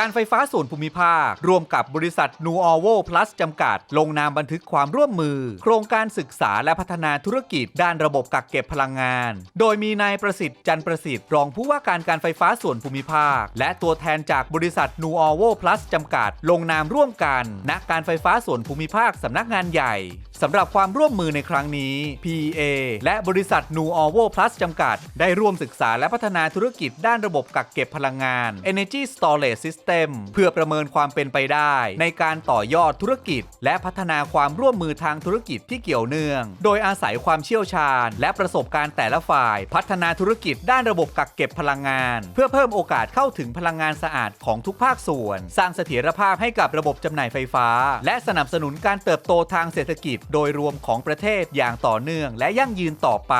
การไฟฟ้าส่วนภูมิภาค ร่วมกับบริษัท n u o v o Plus จำกัด ลงนามบันทึกความร่วมมือ โครงการศึกษาและพัฒนาธุรกิจ ด้านระบบกักเก็บพลังงาน โดยมีนายประสิทธิ์จันประสิทธิ์รองผู้ว่าการการไฟฟ้าส่วนภูมิภาค และตัวแทนจากบริษัท n u o v o Plus จำกัด ลงนามร่วมกันณการไฟฟ้าส่วนภูมิภาคสำนักงานใหญ่ สำหรับความร่วมมือในครั้งนี้ PA และบริษัท n u o v o Plus จำกัด ได้ร่วมศึกษาและพัฒนาธุรกิจด้านระบบกักเก็บพลังงาน Energy Storage System เพื่อประเมินความเป็นไปได้ ในการต่อยอดธุรกิจ และพัฒนาความร่วมมือทางธุรกิจที่เกี่ยวเนื่อง โดยอาศัยความเชี่ยวชาญ และประสบการณ์แต่ละฝ่าย พัฒนาธุรกิจด้านระบบกักเก็บพลังงาน เพื่อเพิ่มโอกาสเข้าถึงพลังงานสะอาดของทุกภาคส่วน สร้างเสถียรภาพให้กับระบบจำหน่ายไฟฟ้า และสนับสนุนการเติบโตทางเศรษฐกิจโดยรวมของประเทศอย่างต่อเนื่องและยั่งยืนต่อไป